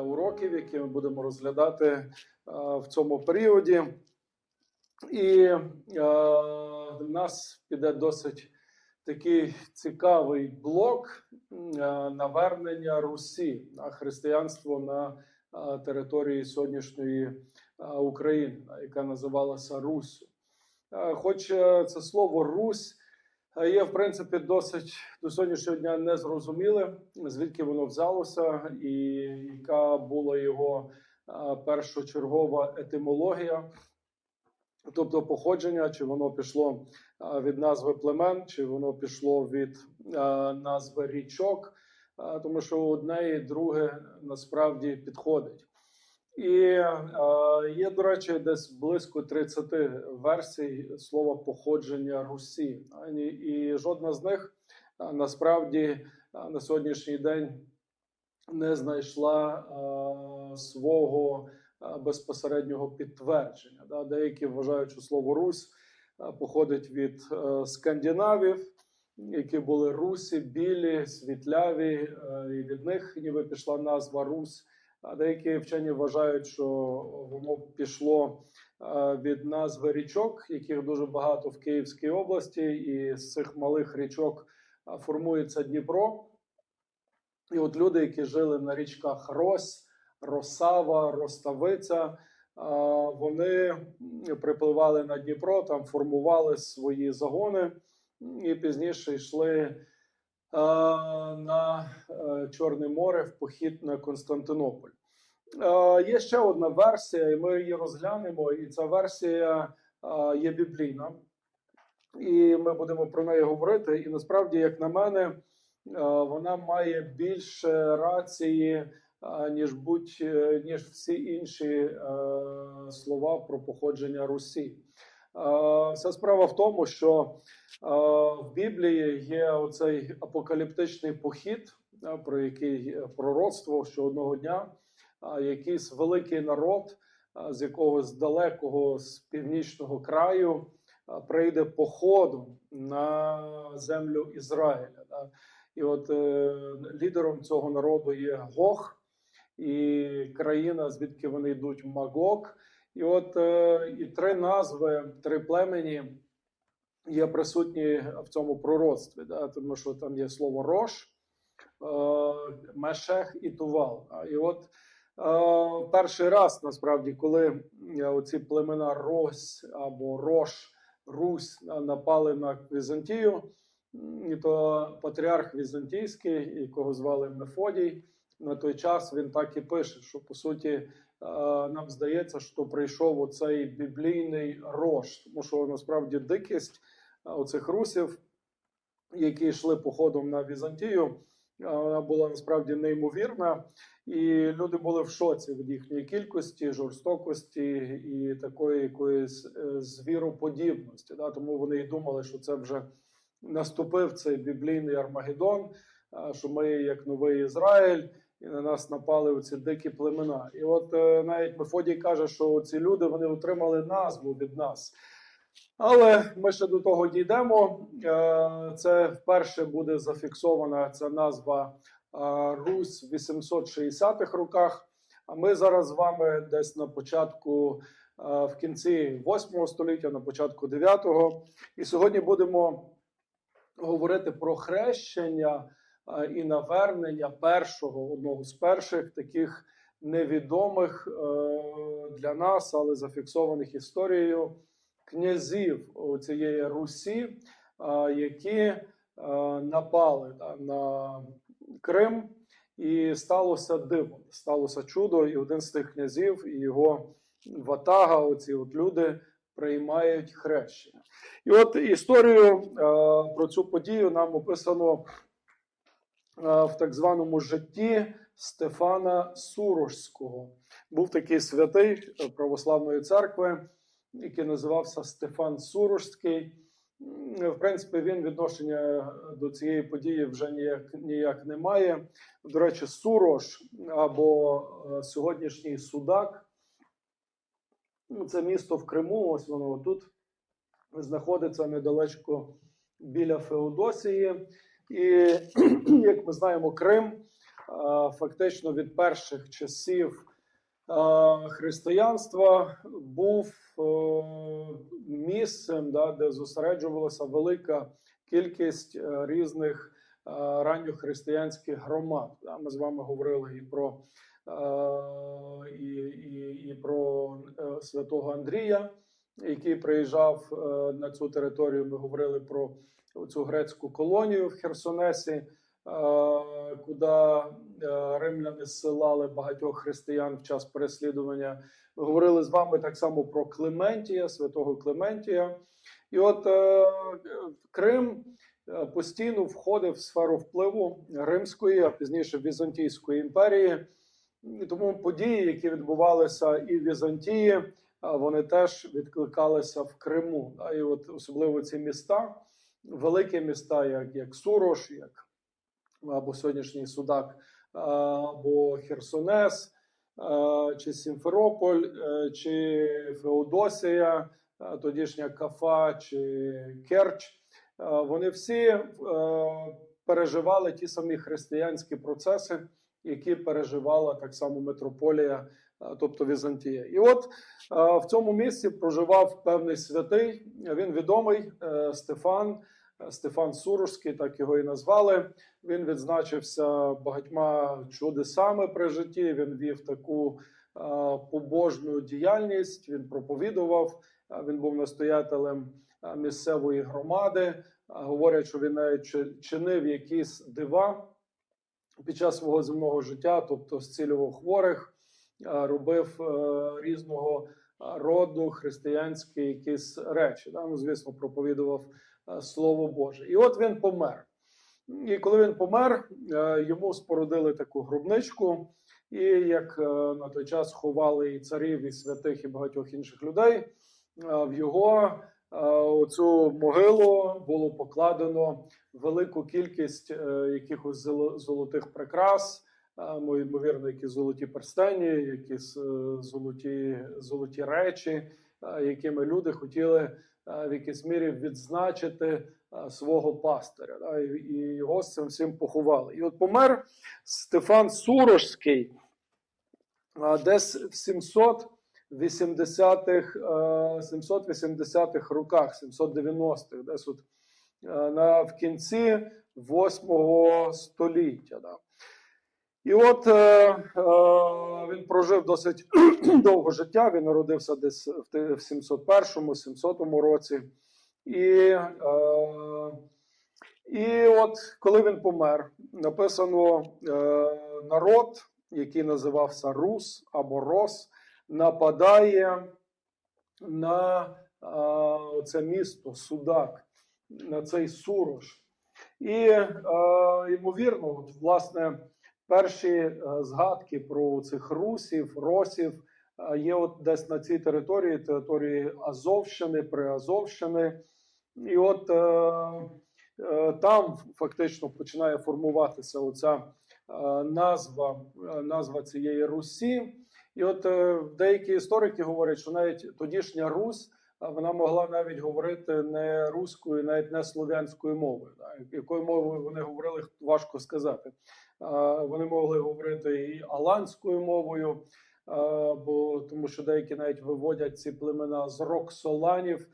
уроків, які ми будемо розглядати е, в цьому періоді. І е, в нас піде досить такий цікавий блок е, навернення Русі на християнство на території сьогоднішньої України, яка називалася Руссю. Е, Хоч це слово Русь є в принципі досить до сьогоднішнього дня незрозуміле, звідки воно взялося, і яка була його першочергова етимологія, тобто походження, чи воно пішло від назви племен, чи воно пішло від назви річок, тому що одне і друге насправді підходить. І е, є, до речі, десь близько 30 версій слова походження Русі, і, жодна з них насправді на сьогоднішній день не знайшла е, свого е, безпосереднього підтвердження. Деякі вважають, що слово Русь походить від скандинавів, які були русі, білі, світляві, і від них ніби пішла назва Русь. Деякі вчені вважають, що воно пішло е, від назви річок, яких дуже багато в Київській області, і з цих малих річок е, формується Дніпро. І от люди, які жили на річках Рось, Росава, Роставиця, е, вони припливали на Дніпро, там формували свої загони і пізніше йшли Чорне море в похід на Константинополь. Е, Є ще одна версія, і ми її розглянемо. І ця версія е, є біблійна, і ми будемо про неї говорити. І насправді, як на мене, е, вона має більше рації, ніж будь ніж всі інші слова про походження Русі. Вся справа в тому, що в Біблії є оцей апокаліптичний похід, про який е, пророцтво, що одного дня якийсь великий народ з якогось далекого з північного краю прийде походом на землю Ізраїля. І от е, лідером цього народу є Гог, і країна, звідки вони йдуть, Магог. І от е, і три назви, три племені є присутні в цьому пророцтві, да, тому що там є слово Рош, Мешех і Тувал. І от е, перший раз, насправді, коли е, оці племена Рось або Рош, Русь напали на Візантію, то патріарх Візантійський, якого звали Мефодій, на той час він так і пише, що по суті е, нам здається, що прийшов оцей біблійний рош, тому що насправді дикість е, оцих русів, які йшли походом на Візантію, е, вона була насправді неймовірна, і люди були в шоці від їхньої кількості, жорстокості і такої якоїсь е, звіроподібності. Да? Тому вони і думали, що це вже наступив цей біблійний Армагеддон, що ми як новий Ізраїль і на нас напали оці дикі племена. І от е, навіть Мефодій каже, що ці люди вони отримали назву від нас. Але ми ще до того дійдемо. Е, Це вперше буде зафіксована ця назва е, Русь в 860-х роках. А ми зараз з вами десь на початку, е, в кінці 8 століття, на початку 9-го. І сьогодні будемо говорити про хрещення і навернення першого, одного з перших таких невідомих для нас, але зафіксованих історією князів цієї Русі, які е, напали на Крим, і сталося диво, сталося чудо, і один з тих князів і його ватага, оці от люди приймають хрещення. І от історію е, про цю подію нам описано е, в так званому житті Стефана Сурожського. Був такий святий е, православної церкви, який називався Стефан Сурожський. В принципі, він відношення до цієї події вже ніяк, ніяк не має. До речі, Сурож або е, сьогоднішній Судак. Ну, Це місто в Криму, ось воно тут знаходиться недалечко біля Феодосії. І як ми знаємо, Крим фактично від перших часів е, християнства був е, місцем, да, де зосереджувалася велика кількість е, різних е, ранньохристиянських громад. Ми з вами говорили і про, і, і, і про святого Андрія, який приїжджав на цю територію. Ми говорили про цю грецьку колонію в Херсонесі, куди е, римляни зсилали багатьох християн в час переслідування. Говорили з вами так само про Клементія, святого Клементія. І от е, Крим е, постійно входив в сферу впливу Римської, а пізніше Візантійської імперії. Тому події, які відбувалися і в Візантії, вони теж відкликалися в Криму. І от особливо ці міста, великі міста, як, як Сурош, як або сьогоднішній Судак, або Херсонес, чи Сімферополь, е, чи Феодосія, тодішня Кафа чи Керч. Вони всі е, переживали ті самі християнські процеси, які переживала так само митрополія, тобто Візантія. І от в цьому місці проживав певний святий. Він відомий е, Стефан, е, Стефан Сурожський, так його і назвали. Він відзначився багатьма чудесами при житті. Він вів таку побожну діяльність. Він проповідував. Він був настоятелем місцевої громади. Говорять, що він навіть чинив якісь дива під час свого земного життя, тобто зцілював хворих, робив е, різного роду християнські якісь речі. Да? Ну, звісно, проповідував Слово Боже. І от він помер. І коли він помер, е, йому спорудили таку гробничку, і як е, на той час ховали і царів, і святих, і багатьох інших людей, е, в його е, оцю могилу було покладено велику кількість е, якихось золотих прикрас, е, ну, ймовірно, якісь золоті перстені, якісь е, золоті, золоті речі, е, якими люди хотіли е, в якійсь мірі відзначити свого пастиря. Да, і, його з цим всім поховали. І от помер Стефан Сурожський десь в 780-х, е, 780-х роках, 790-х, десь от на, в кінці 8 століття. Да. І от е, е, він прожив досить довго життя. Він народився десь в 701-му, 700-му році. І, е, і от коли він помер, написано е, народ, який називався Рус або Рос, нападає на е, це місто Судак, на цей Сурош. І е, ймовірно, от, власне, перші е, згадки про цих русів, росів е, є от десь на цій території, території Азовщини, Приазовщини. І от е, там фактично починає формуватися оця назва, назва цієї Русі. І от деякі історики говорять, що навіть тодішня Русь вона могла навіть говорити не руською, навіть не слов'янською мовою. Якою мовою вони говорили, важко сказати. Вони могли говорити і аланською мовою, бо тому що деякі навіть виводять ці племена з Роксоланів.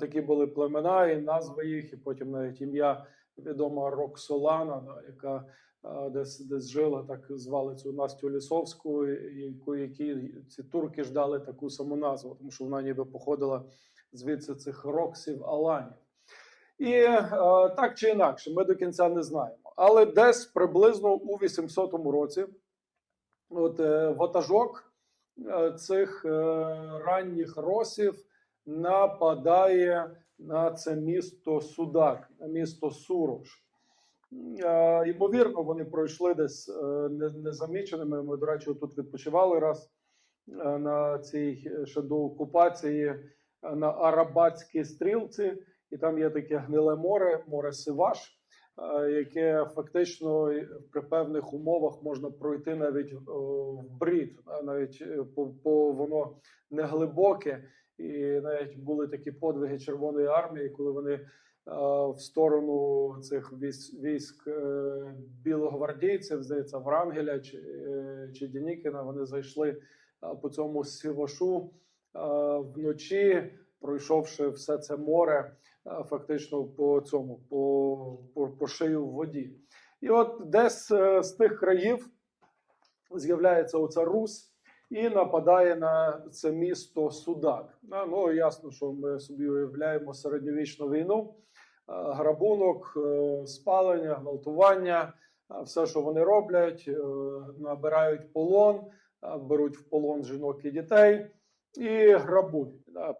Такі були племена, і назви їх, і потім навіть ім'я відома Роксолана, яка десь десь жила, так звали цю Настю Лісовську, яку які ці турки ж дали таку саму назву, тому що вона ніби походила звідси цих роксів Аланів. І е, так чи інакше, ми до кінця не знаємо. Але десь приблизно у 800 році от, е, ватажок е, цих е, ранніх росів нападає на це місто Судак, місто Сурош. Ймовірно, вони пройшли десь е, незаміченими. Ми, до речі, тут відпочивали раз е, на цій е, ще до окупації на Арабатській стрілці, і там є таке гниле море, море Сиваш, яке фактично при певних умовах можна пройти навіть в брід, а навіть по, по воно не глибоке. І навіть були такі подвиги Червоної армії, коли вони в сторону цих військ, е, білогвардійців, здається, Врангеля чи, е, чи Дінікіна. Вони зайшли е, по цьому сівашу е, вночі, пройшовши все це море, е, фактично по цьому, по, по, по шию в воді. І от десь е, з тих країв з'являється оця Русь і нападає на це місто Судак. Ну ясно, що ми собі уявляємо середньовічну війну, е, грабунок, е, спалення, гвалтування, е, все, що вони роблять, е, набирають полон, е, беруть в полон жінок і дітей і грабують,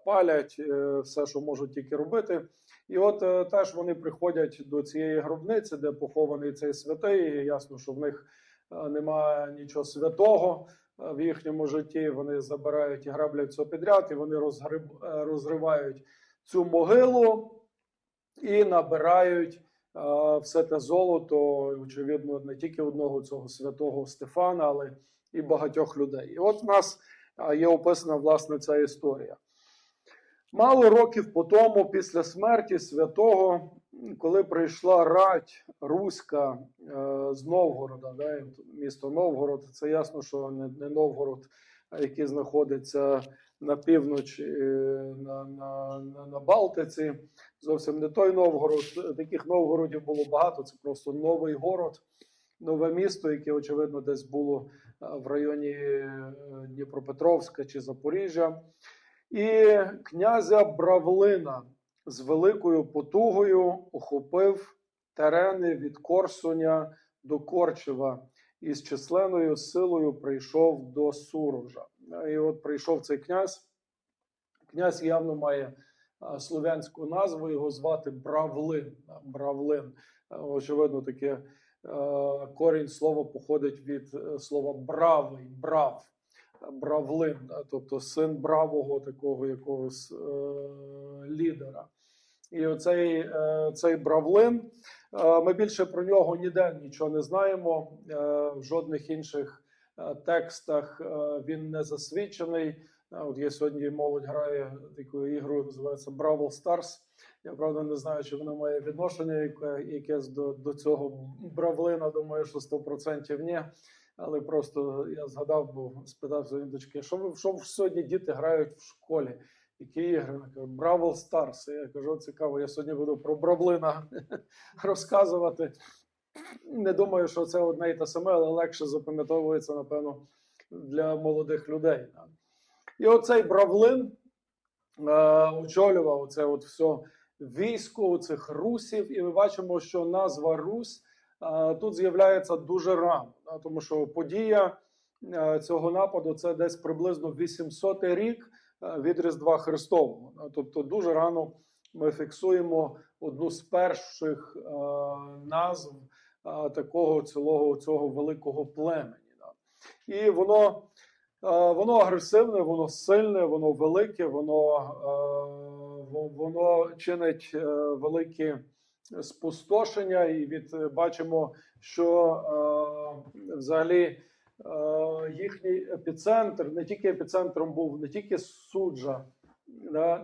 палять е, все, що можуть тільки робити. І от е, теж вони приходять до цієї гробниці, де похований цей святий. І ясно, що в них е, немає нічого святого е, в їхньому житті. Вони забирають і граблять все підряд, і вони розгриб, е, розривають цю могилу і набирають все те золото, очевидно, не тільки одного цього святого Стефана, але і багатьох людей. І от в нас е, є описана власне ця історія. Мало років по тому, після смерті святого, коли прийшла рать руська е, з Новгорода, да, місто Новгород, це ясно, що не Новгород, який знаходиться на півночі е, на, на, на, на Балтиці. Зовсім не той Новгород. Таких Новгородів було багато. Це просто новий город, нове місто, яке, очевидно, десь було е, в районі е, Дніпропетровська чи Запоріжжя. І князя Бравлина з великою потугою охопив терени від Корсуня до Корчева і з численною силою прийшов до Сурожа. І от прийшов цей князь. Князь явно має слов'янську назву, його звати Бравлин. Бравлин. Очевидно, таке корінь слова походить від е, слова бравий, брав. Бравлин, тобто син бравого такого якогось е, лідера. І оцей е, цей Бравлин, ми більше про нього ніде нічого не знаємо. В жодних інших текстах е, він не засвідчений. Е, От є сьогодні молодь грає таку ігру, називається Бравл Stars. Я правда не знаю, чи вона має відношення яке, якесь до, до цього Бравлина. Думаю, що 100% ні. Але просто я згадав, бо спитав своєї дочки, що ви що сьогодні діти грають в школі? Які ігри? Вона каже, Бравл Старс. Я кажу, цікаво, я сьогодні буду про Бравлина розказувати. Не думаю, що це одне і те саме, але легше запам'ятовується, напевно, для молодих людей. І оцей Бравлин е, очолював оце от все військо цих русів, і ми бачимо, що назва Русь е, тут з'являється дуже рано, да, тому що подія е, цього нападу це десь приблизно 800 рік е, від Різдва Христового. Да, тобто дуже рано ми фіксуємо одну з перших е, назв такого цілого цього великого племені. Да. І воно, воно агресивне, воно сильне, воно велике, воно, воно чинить е, великі спустошення, і від е, бачимо, що взагалі їхній епіцентр, не тільки епіцентром був, не тільки суджа,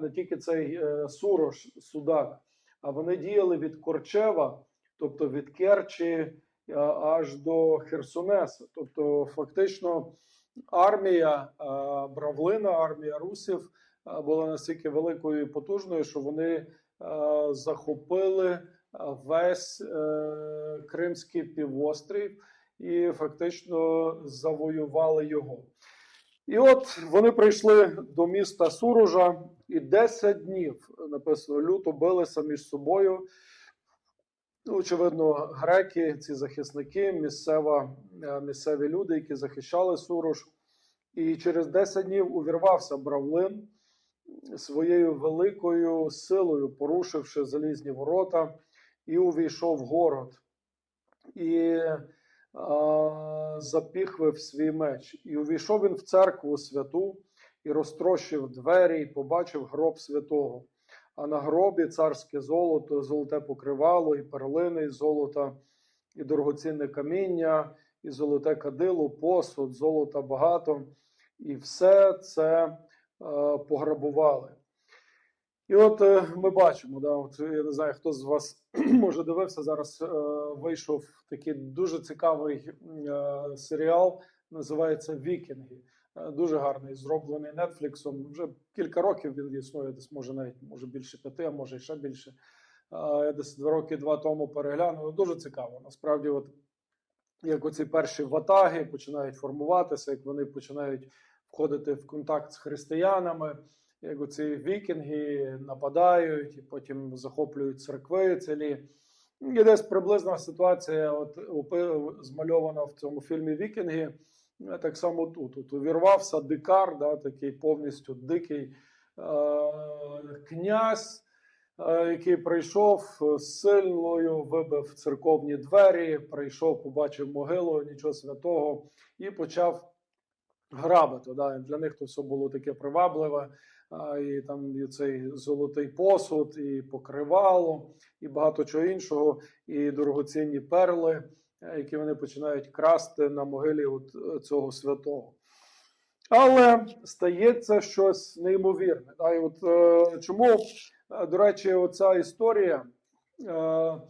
не тільки цей е, Сурош, Судак, а вони діяли від Корчева, тобто від Керчі е, аж до Херсонеса. Тобто, фактично, армія е, Бравлина, армія русів е, була настільки великою і потужною, що вони захопили весь Кримський півострів і фактично завоювали його. І от вони прийшли до міста Сурожа, і 10 днів написано люто билися між собою. Ну, очевидно, греки, ці захисники, місцева, е, місцеві люди, які захищали Сурож. І через 10 днів увірвався Бравлин своєю великою силою, порушивши залізні ворота, і увійшов в город. І а, запіхвив свій меч. І увійшов він в церкву святу, і розтрощив двері, і побачив гроб святого. А на гробі царське золото, золоте покривало, і перлини із золота, і дорогоцінне каміння, і золоте кадило, посуд, золота багато, і все це е, пограбували. І от е, ми бачимо, да, от я не знаю, хто з вас може дивився зараз. Е, вийшов такий дуже цікавий е, серіал, називається Вікінги. Е, дуже гарний, зроблений Нетфліксом. Вже кілька років він існує, десь може навіть може більше п'яти, а може ще більше. Е, я десь два роки два тому переглянув. Ну, Дуже цікаво. Насправді, от як оці перші ватаги починають формуватися, як вони починають входити в контакт з християнами, як оці вікінги нападають і потім захоплюють церкви цілі. І десь приблизна ситуація, от змальована в цьому фільмі Вікінги. Так само тут. От увірвався дикар, да, такий повністю дикий е- князь, е, який прийшов е, сильною, вибив церковні двері, прийшов, побачив могилу, нічого святого, і почав грабити. Да. Для них то все було таке привабливе. І там і цей золотий посуд, і покривало, і багато чого іншого, і дорогоцінні перли, які вони починають красти на могилі от е, цього святого. Але стається щось неймовірне. І от, е, чому, е, до речі, оця історія е,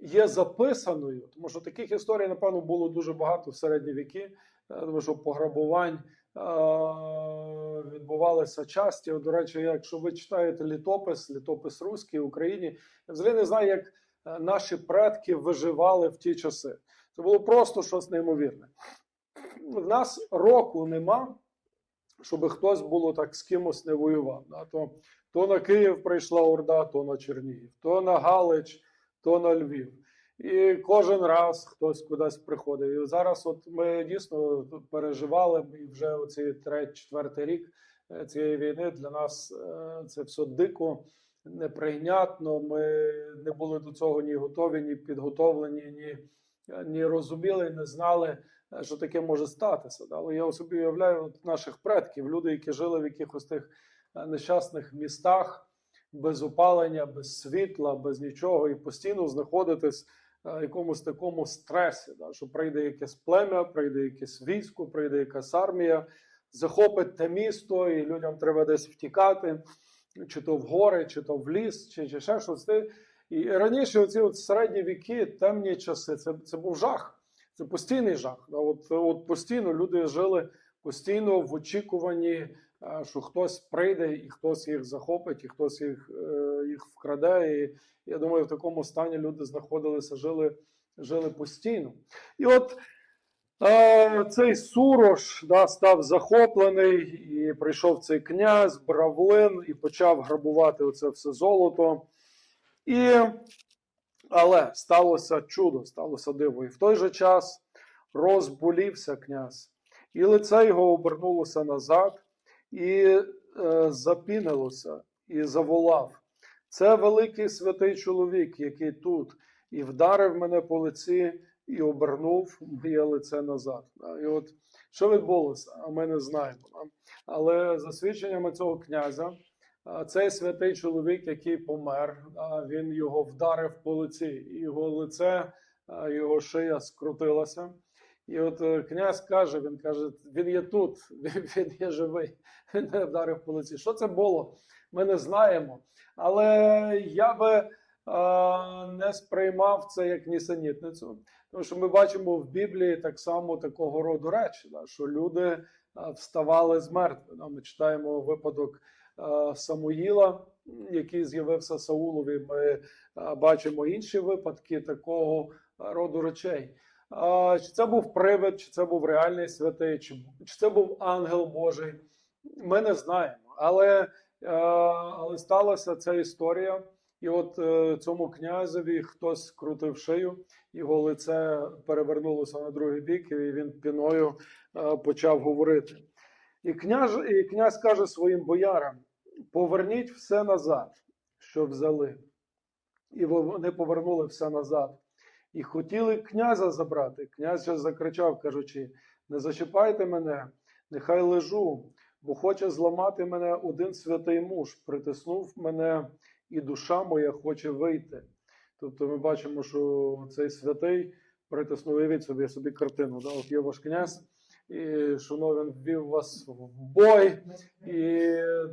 є записаною, тому що таких історій, напевно, було дуже багато в середні віки, е, тому що пограбувань е, відбувалися часті. До речі, якщо ви читаєте літопис, літопис руський в Україні, я взагалі не знаю, як е, наші предки виживали в ті часи. Це було просто щось неймовірне. В нас року нема, щоб хтось було так з кимось не воював. Да? То, то на Київ прийшла Орда, то на Чернігів, то на Галич, то на Львів. І кожен раз хтось кудись приходив. І зараз, от ми дійсно переживали, і вже оцей третій, четвертий рік е, цієї війни для нас е, це все дико, неприйнятно. Ми не були до цього ні готові, ні підготовлені, ні, ні розуміли, не знали, е, що таке може статися. Але я собі уявляю от наших предків, люди, які жили в якихось тих е, нещасних містах без опалення, без світла, без нічого, і постійно знаходитись е, якомусь такому стресі, да, що прийде якесь плем'я, прийде якесь військо, прийде якась армія, захопить те місто, і людям треба десь втікати, чи то в гори, чи то в ліс, чи, чи ще щось. І раніше, оці от середні віки, темні часи, це, це був жах. Це постійний жах. От, от постійно люди жили постійно в очікуванні, е, що хтось прийде і хтось їх захопить, і хтось їх, е, їх вкраде. І я думаю, в такому стані люди знаходилися, жили, жили постійно. І от цей Сурош да, став захоплений, і прийшов цей князь, Бравлин, і почав грабувати оце все золото. І, але сталося чудо, сталося диво. І в той же час розболівся князь, і лице його обернулося назад, і е, запінилося, і заволав. Це великий святий чоловік, який тут, і вдарив мене по лиці, і обернув моє лице назад. І от що відбулося, а ми не знаємо. Але за свідченнями цього князя, цей святий чоловік, який помер, він його вдарив по лиці, його лице, його шия скрутилася. І от е, князь каже: він каже: він є тут, він, є живий. Він мене вдарив по лиці. Що це було? Ми не знаємо. Але я би не сприймав це як нісенітницю. Тому що ми бачимо в Біблії так само такого роду речі, що люди е, вставали з мертвих. Ми читаємо випадок е, Самуїла, який з'явився Саулові. Ми е, бачимо інші випадки такого роду речей. Чи це був привид, чи це був реальний святий, чи, це був ангел Божий, ми не знаємо. Але, але сталася ця історія, і от е, цьому князеві хтось крутив шию, його лице перевернулося на другий бік, і він піною е, почав говорити. І княж, і князь каже своїм боярам: поверніть все назад, що взяли. І вони повернули все назад. І хотіли князя забрати. Князь закричав, кажучи: не зачіпайте мене, нехай лежу, бо хоче зламати мене один святий муж, притиснув мене, і душа моя хоче вийти. Тобто ми бачимо, що цей святий притиснув, уявіть собі собі картину. Да? От є ваш князь, і що ну, він ввів вас в бой, і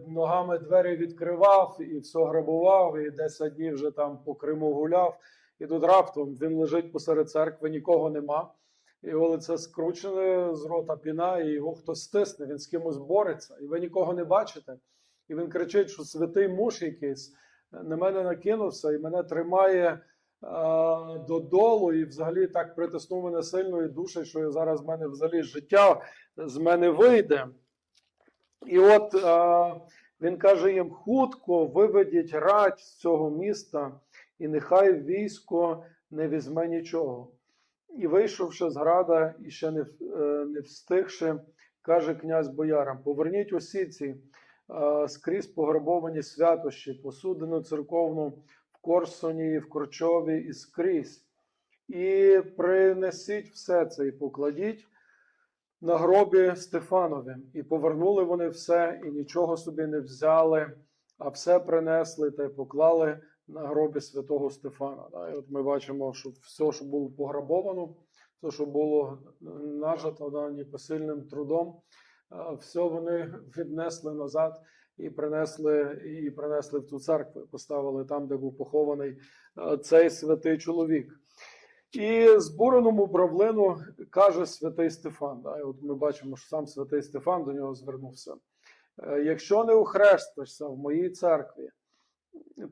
ногами двері відкривав, і все грабував, і 10 днів вже там по Криму гуляв. І тут раптом він лежить посеред церкви, нікого нема. Його лице скручене з рота піна, і його хтось стисне, він з кимось бореться, і ви нікого не бачите. І він кричить, що святий муж якийсь на мене накинувся і мене тримає додолу, і взагалі так притиснув мене сильно і душить, що зараз в мене взагалі життя з мене вийде. І от він каже їм: хутко виведіть рать з цього міста, і нехай військо не візьме нічого. І вийшовши з града, і ще не, е, не встигши, каже князь боярам: поверніть усі ці скрізь пограбовані святощі, посудину церковну в Корсуні, в Корчові, і скрізь. І принесіть все це і покладіть на гробі Стефанові. І повернули вони все, і нічого собі не взяли, а все принесли та й поклали на гробі святого Стефана. І от ми бачимо, що все, що було пограбовано, все, що було нажито да, непосильним трудом, все вони віднесли назад і принесли, і принесли в ту церкву, поставили там, де був похований цей святий чоловік. І збуреному бравлину каже святий Стефан. Да, і от ми бачимо, що сам святий Стефан до нього звернувся. «Е, Якщо не ухрестишся в моїй церкві,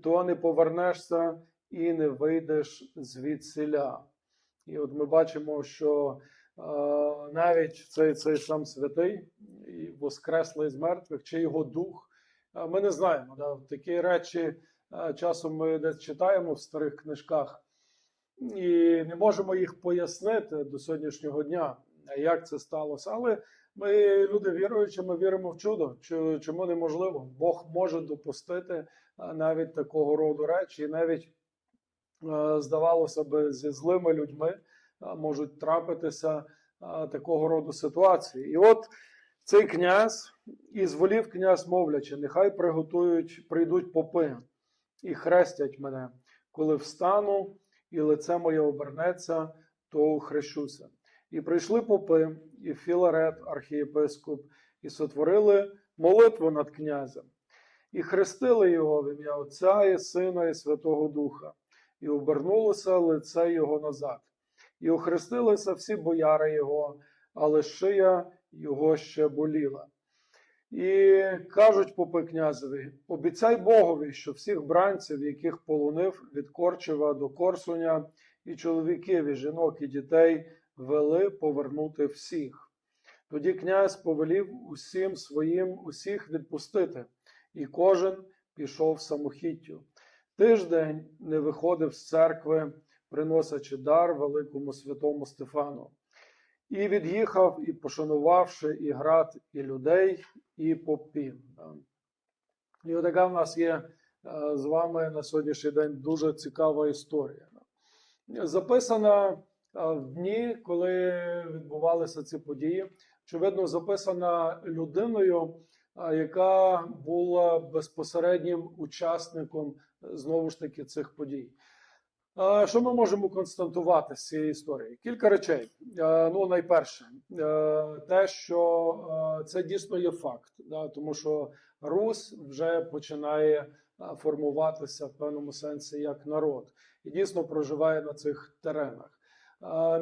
то не повернешся і не вийдеш звідсіля. І от ми бачимо, що навіть цей, цей сам святий, і воскреслий з мертвих, чи його дух, ми не знаємо. Да? Такі речі часом ми десь читаємо в старих книжках і не можемо їх пояснити до сьогоднішнього дня, як це сталося. Але ми, люди віруючі, ми віримо в чудо. Чому неможливо? Бог може допустити навіть такого роду речі, і навіть здавалося би, зі злими людьми можуть трапитися такого роду ситуації. І от цей князь і зволів князь мовлячи, нехай приготують, прийдуть попи і хрестять мене, коли встану, і лице моє обернеться, то ухрещуся. І прийшли попи, і Філарет, архієпископ, і сотворили молитву над князем, і хрестили його в ім'я Отця і Сина, і Святого Духа, і обернулося лице його назад. І охрестилися всі бояри його, але шия його ще боліла. І кажуть попи князеві: обіцяй Богові, що всіх бранців, яких полонив від Корчева до Корсуня, і чоловіків, і жінок, і дітей вели повернути всіх. Тоді князь повелів усім своїм усіх відпустити, і кожен пішов самохіттю. Тиждень не виходив з церкви, приносячи дар великому святому Стефану. І від'їхав, і пошанувавши і град, і людей, і попів. І отака в нас є е, з вами на сьогоднішній день дуже цікава історія. Записана е, в дні, коли відбувалися ці події. Очевидно, записана людиною, е, яка була безпосереднім учасником знову ж таки цих подій. Що ми можемо констатувати з цієї історії? Кілька речей. Ну, найперше, е, те, що е, це дійсно є факт, да, тому що Русь вже починає е, формуватися в певному сенсі як народ і дійсно проживає на цих теренах.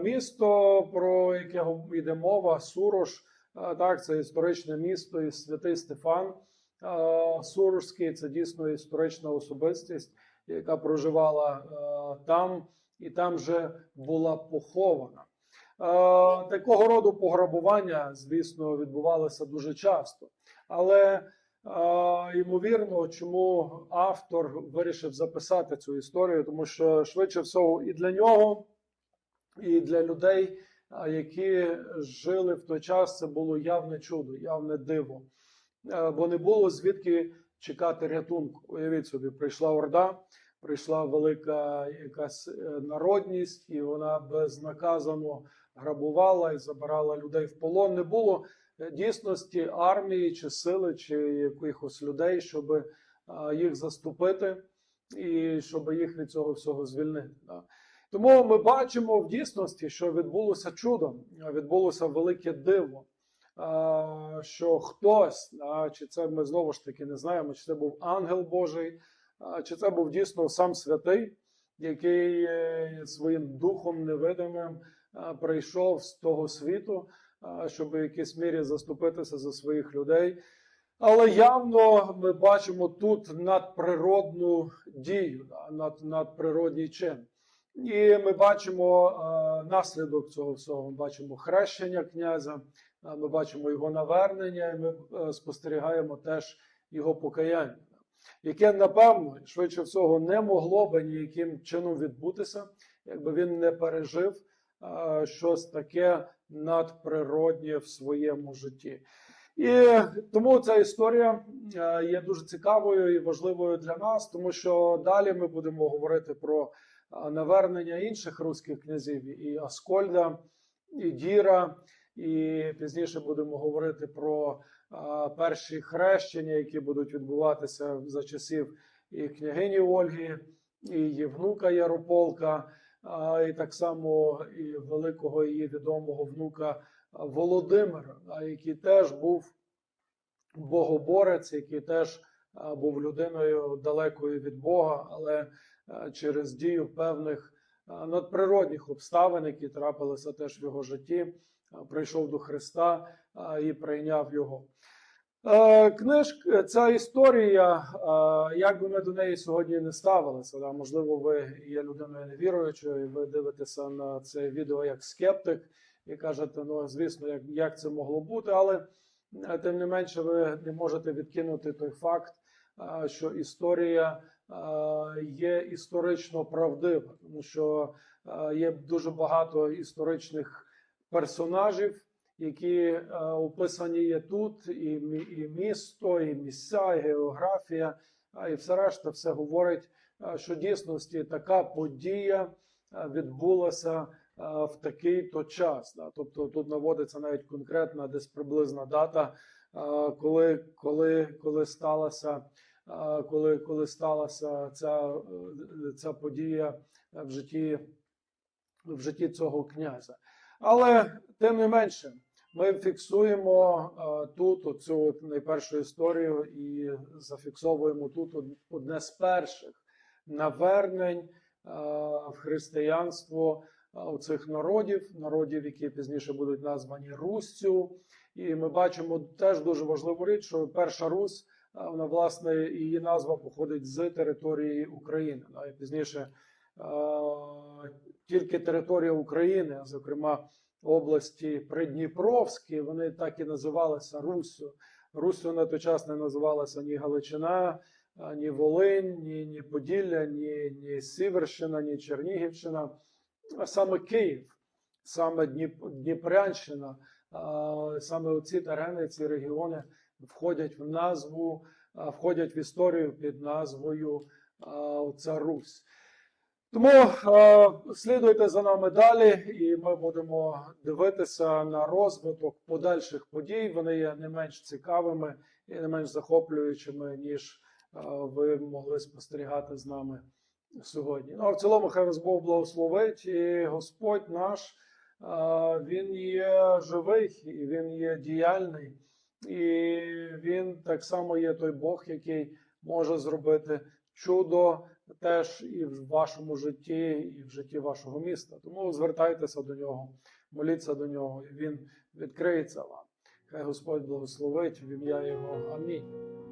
Місто, про яке йде мова, Сурош, так, це історичне місто і святий Стефан Сурожський, це дійсно історична особистість яка проживала е, там і там же була похована. Е, такого роду пограбування, звісно, відбувалося дуже часто. Але е, ймовірно, чому автор вирішив записати цю історію, тому що швидше всього і для нього, і для людей, які жили в той час, це було явне чудо, явне диво. Бо не було звідки чекати рятунку. Уявіть собі, прийшла орда, прийшла велика якась е, народність, і вона безнаказано грабувала і забирала людей в полон. Не було е, дійсності армії чи сили, чи якихось людей, щоб е, їх заступити і щоб їх від цього всього звільнити. Тому ми бачимо в дійсності, що відбулося чудо, відбулося велике диво. Що хтось, чи це ми знову ж таки не знаємо, чи це був ангел Божий, чи це був дійсно сам святий, який е, своїм духом невидимим прийшов з того світу, щоб в якійсь мірі заступитися за своїх людей. Але явно ми бачимо тут надприродну дію, над, надприродній чин. І ми бачимо наслідок цього всього. Ми бачимо хрещення князя, ми бачимо його навернення, і ми е, спостерігаємо теж його покаяння, яке, напевно, швидше всього, не могло би ніяким чином відбутися, якби він не пережив е, щось таке надприроднє в своєму житті. І тому ця історія е, є дуже цікавою і важливою для нас, тому що далі ми будемо говорити про навернення інших руських князів, і Аскольда, і Діра, і пізніше будемо говорити про перші хрещення, які будуть відбуватися за часів і княгині Ольги, і її внука Ярополка, і так само і великого її відомого внука Володимира, який теж був богоборець, який теж був людиною далекою від Бога, але через дію певних надприродних обставин, які трапилися теж в його житті, прийшов до Христа і прийняв його. Е, Книжка, ця історія, е, як би ми до неї сьогодні не ставилися, можливо, ви є людиною невіруючою, і ви дивитеся на це відео як скептик і кажете, ну звісно, як, як це могло бути, але е, тим не менше, ви не можете відкинути той факт, е, що історія е, є історично правдива, тому що е, є дуже багато історичних персонажів які е, описані є тут, і, і місто, і місця, і географія, і все решта, все говорить, е, що дійсності така подія е, відбулася в такий то час. Да? Тобто тут наводиться навіть конкретна десь приблизна дата, коли, коли, коли сталася. Коли, коли сталася ця, ця подія в житті, в житті цього князя. Але тим не менше, ми фіксуємо е, тут оцю найпершу історію і зафіксовуємо тут одне з перших навернень е, в християнство е, цих народів, народів, які пізніше будуть названі Руссю. І ми бачимо теж дуже важливу річ, що перша Русь, вона власне її назва походить з території України. І пізніше тільки територія України, зокрема області Придніпровські, вони так і називалися Руссю. Руссю на той час не називалася ні Галичина, ні Волинь, ні, ні Поділля, ні, ні Сіверщина, ні Чернігівщина, а саме Київ, саме Дніпрянщина, саме оці терени, ці регіони входять в назву, входять в історію під назвою а, оця Русь. Тому е, слідуйте за нами далі, і ми будемо дивитися на розвиток подальших подій. Вони є не менш цікавими і не менш захоплюючими, ніж е, ви могли спостерігати з нами сьогодні. Ну а в цілому, хай вас Бог благословить, і Господь наш е, він є живий, і він є діяльний, і він так само є той Бог, який може зробити чудо теж і в вашому житті, і в житті вашого міста. Тому звертайтеся до нього, моліться до нього, і він відкриється вам. Хай Господь благословить в ім'я Його. Амінь.